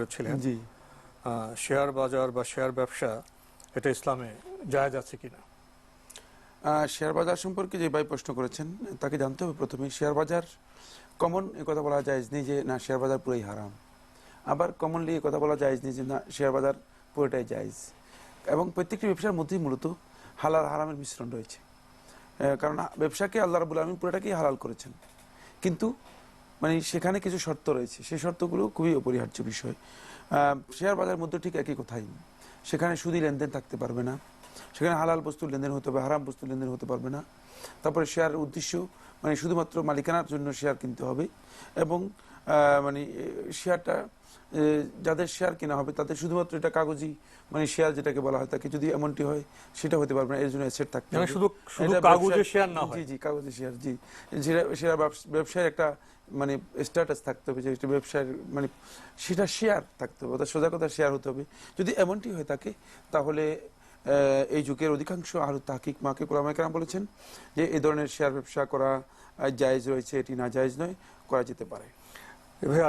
করেছিলেন জি। শেয়ার বাজার বা শেয়ার ব্যবসা এটা ইসলামে জায়েজ আছে কিনা? শেয়ার বাজার সম্পর্কে যে ভাই প্রশ্ন করেছেন তাকে জানতে হবে প্রথমে। শেয়ার বাজার কমন এ কথা বলা যায় নেই যে না শেয়ার বাজার পুরোই হারাম। আবার কমনলি এ কথা বলা যায় নেই যে না শেয়ার বাজার পুরোটাই জায়জ। এবং প্রত্যেকটি ব্যবসার মধ্যেই মূলত হালাল হারামের মিশ্রণ রয়েছে। কারণ ব্যবসাকে আল্লাহ রাবুল আলমিন পুরোটাকেই হালাল করেছেন। কিন্তু মানে সেখানে কিছু শর্ত রয়েছে। সেই শর্তগুলো খুবই অপরিহার্য বিষয়। শেয়ার বাজারের মধ্যে ঠিক একই কথাই। সেখানে সুদী লেনদেন থাকতে পারবে না। সেখানে হালাল বস্তুর লেনদেন হতে হবে হারাম বস্তুর লেনদেন হতে পারবে না। তারপরে শেয়ারের উদ্দেশ্য মানে শুধুমাত্র মালিকানার জন্য শেয়ার কিনতে হবে এবং মানে শেয়ারটা যাদের শেয়ার কেনা হবে তাদের শুধুমাত্র এটা কাগজি মানে শেয়ার যেটাকে বলা হয় তাকে যদি এমনটি হয় সেটা হতে পারবে না এর জন্য অ্যাসেট থাকতে মানে হবে। শুধু কাগজে শেয়ার না জি জি কাগজে শেয়ার জি। সেটা ব্যবস- ব্যবসায়ের একটা মানে স্ট্যাটাস থাকতে হবে যে এটা ব্যবসার মানে সেটা শেয়ার থাকতে হবে অর্থাৎ সোজা কথা শেয়ার হতে হবে। যদি এমনটি হয়ে থাকে তাহলে এই যুগের অধিকাংশ আরও তাকিক মাকে কোরআমাকেরাম বলেছেন যে এই ধরনের শেয়ার ব্যবসা করা জায়জ রয়েছে, এটি না জায়েজ নয়, করা যেতে পারে।